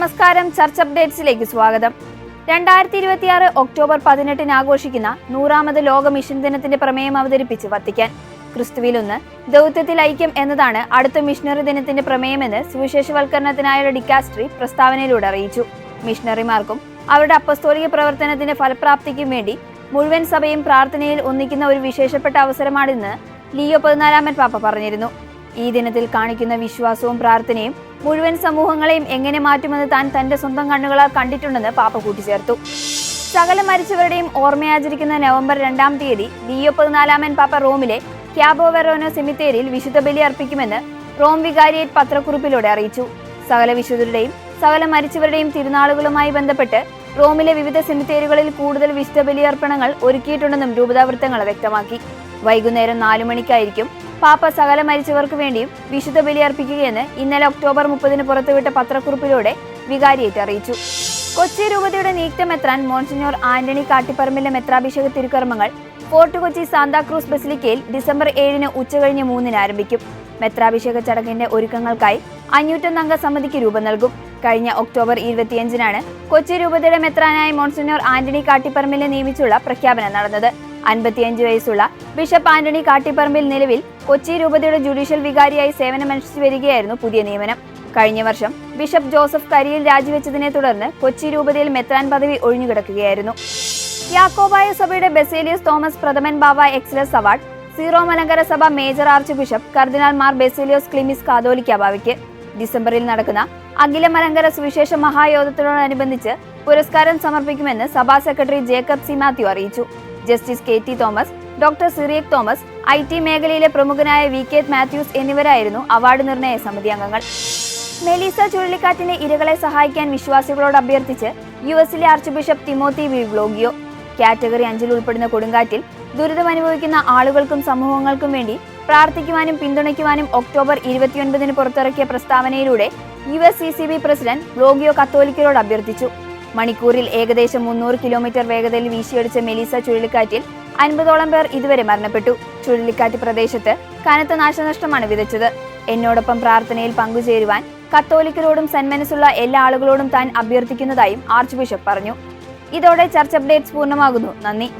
നമസ്കാരം ചർച്ച് അപ്ഡേറ്റ്സിലേക്ക് സ്വാഗതം. രണ്ടായിരത്തി ഇരുപത്തിയാറ് ഒക്ടോബർ പതിനെട്ടിന് ആഘോഷിക്കുന്ന നൂറാമത് ലോക മിഷൻ ദിനത്തിന്റെ പ്രമേയം അവതരിപ്പിച്ച് വത്തിക്കാൻ. ക്രിസ്തുവിലൊന്ന് ദൗത്യത്തിൽ ഐക്യം എന്നതാണ് അടുത്ത മിഷണറി ദിനത്തിന്റെ പ്രമേയമെന്ന് സുവിശേഷവൽക്കരണത്തിനായുള്ള ഡിക്കാസ്ട്രി പ്രസ്താവനയിലൂടെ അറിയിച്ചു. മിഷണറിമാർക്കും അവരുടെ അപ്പസ്തോലിക പ്രവർത്തനത്തിന്റെ ഫലപ്രാപ്തിക്കും വേണ്ടി മുഴുവൻ സഭയും പ്രാർത്ഥനയിൽ ഒന്നിക്കുന്ന ഒരു വിശേഷപ്പെട്ട അവസരമാണിന്ന് ലിയോ പതിനാലാമൻ പാപ്പ പറഞ്ഞിരുന്നു. ഈ ദിനത്തിൽ കാണിക്കുന്ന വിശ്വാസവും പ്രാർത്ഥനയും മുഴുവൻ സമൂഹങ്ങളെയും എങ്ങനെ മാറ്റുമെന്ന് താൻ തന്റെ സ്വന്തം കണ്ണുകളാൽ കണ്ടിട്ടുണ്ടെന്ന് പാപ്പ കൂട്ടിച്ചേർത്തു. സകല മരിച്ചവരുടെയും ഓർമ്മയാചരിക്കുന്ന നവംബർ രണ്ടാം തീയതി ലിയോ പതിനാലാമൻ പാപ്പ റോമിലെ ക്യാബോ വെറോനോ സെമിത്തേരിയിൽ വിശുദ്ധ ബലി അർപ്പിക്കുമെന്ന് റോം വികാരിയേറ്റ് പത്രക്കുറിപ്പിലൂടെ അറിയിച്ചു. സകല വിശുദ്ധരുടെയും സകല മരിച്ചവരുടെയും തിരുനാളുകളുമായി ബന്ധപ്പെട്ട് റോമിലെ വിവിധ സെമിത്തേരുകളിൽ കൂടുതൽ വിശുദ്ധ ബലിയർപ്പണങ്ങൾ ഒരുക്കിയിട്ടുണ്ടെന്നും രൂപതാവൃത്തങ്ങൾ വ്യക്തമാക്കി. വൈകുന്നേരം നാലു മണിക്കായിരിക്കും പാപ്പ സകല മരിച്ചവർക്ക് വേണ്ടിയും വിശുദ്ധ ബലി അർപ്പിക്കുകയെന്ന് ഇന്നലെ ഒക്ടോബർ മുപ്പതിന് പുറത്തുവിട്ട പത്രക്കുറിപ്പിലൂടെ വികാരിയേറ്റ് അറിയിച്ചു. കൊച്ചി രൂപതയുടെ നീക്തമെത്രാൻ മോൺസിഞ്ഞോർ ആന്റണി കാട്ടിപ്പറമ്പിലെ മെത്രാഭിഷേക തിരുക്കർമ്മങ്ങൾ ഫോർട്ട് കൊച്ചി സാന്താക്രൂസ് ബസിലിക്കയിൽ ഡിസംബർ ഏഴിന് ഉച്ചകഴിഞ്ഞ് മൂന്നിന് ആരംഭിക്കും. മെത്രാഭിഷേക ചടങ്ങിന്റെ ഒരുക്കങ്ങൾക്കായി അഞ്ഞൂറ്റൊന്നംഗ സമിതിക്ക് രൂപം നൽകും. കഴിഞ്ഞ ഒക്ടോബർ ഇരുപത്തിയഞ്ചിനാണ് കൊച്ചി രൂപതയുടെ മെത്രാനായി മോൺസിഞ്ഞോർ ആന്റണി കാട്ടിപ്പറമ്പിലെ നിയമിച്ചുള്ള പ്രഖ്യാപനം നടന്നത്. അൻപത്തിയഞ്ച് വയസ്സുള്ള ബിഷപ്പ് ആന്റണി കാട്ടിപ്പറമ്പിൽ നിലവിൽ കൊച്ചി രൂപതയുടെ ജുഡീഷ്യൽ വികാരിയായി സേവനമനുഷ്ഠിച്ചു വരികയായിരുന്നു പുതിയ നിയമനം. കഴിഞ്ഞ വർഷം ബിഷപ്പ് ജോസഫ് കരിയിൽ രാജിവെച്ചതിനെ തുടർന്ന് കൊച്ചി രൂപതയിൽ മെത്രാൻ പദവി ഒഴിഞ്ഞുകിടക്കുകയായിരുന്നു. യാക്കോബായ സഭയുടെ ബെസേലിയസ് തോമസ് പ്രഥമൻ ബാബ എക്സലസ് അവാർഡ് സീറോ മലങ്കര സഭ മേജർ ആർച്ച് ബിഷപ്പ് കർദിനാൾ മാർ ബെസേലിയോസ് ക്ലിമിസ് കാതോലിക്ക ബാവയ്ക്ക്. ഡിസംബറിൽ നടക്കുന്ന അഖില മലങ്കര സുവിശേഷ മഹായോഗത്തിനോടനുബന്ധിച്ച് പുരസ്കാരം സമർപ്പിക്കുമെന്ന് സഭാ സെക്രട്ടറി ജേക്കബ് സി മാത്യു അറിയിച്ചു. Justice K T Thomas doctor Cyriac Thomas IT T മേഖലയിലെ പ്രമുഖനായ വി കെ മാത്യൂസ് എന്നിവരായിരുന്നു അവാർഡ് നിർണയ സമിതി അംഗങ്ങൾ. മെലീസ ചുഴലിക്കാറ്റിന്റെ ഇരകളെ സഹായിക്കാൻ വിശ്വാസികളോട് അഭ്യർത്ഥിച്ച് യു എസിലെ archbishop Timothy V Broglio. Category അഞ്ചിൽ ഉൾപ്പെടുന്ന കൊടുങ്കാറ്റിൽ ദുരിതമനുഭവിക്കുന്ന ആളുകൾക്കും സമൂഹങ്ങൾക്കും വേണ്ടി പ്രാർത്ഥിക്കുവാനും പിന്തുണയ്ക്കുവാനും ഒക്ടോബർ ഇരുപത്തിയൊൻപതിന് പുറത്തിറക്കിയ പ്രസ്താവനയിലൂടെ U S C C B president Broglio കത്തോലിക്കരോട് അഭ്യർത്ഥിച്ചു. മണിക്കൂറിൽ ഏകദേശം മുന്നൂറ് കിലോമീറ്റർ വേഗതയിൽ വീശിയടിച്ച മെലീസ ചുഴലിക്കാറ്റിൽ അൻപതോളം പേർ ഇതുവരെ മരണപ്പെട്ടു. ചുഴലിക്കാറ്റ് പ്രദേശത്ത് കനത്ത നാശനഷ്ടമാണ് വിതച്ചത്. എന്നോടൊപ്പം പ്രാർത്ഥനയിൽ പങ്കുചേരുവാൻ കത്തോലിക്കരോടും സന്മനസ്സുള്ള എല്ലാ ആളുകളോടും താൻ അഭ്യർത്ഥിക്കുന്നതായും ആർച്ച് ബിഷപ്പ് പറഞ്ഞു. ഇതോടെ ചർച്ച് അപ്ഡേറ്റ്സ് പൂർണമാകുന്നു. നന്ദി.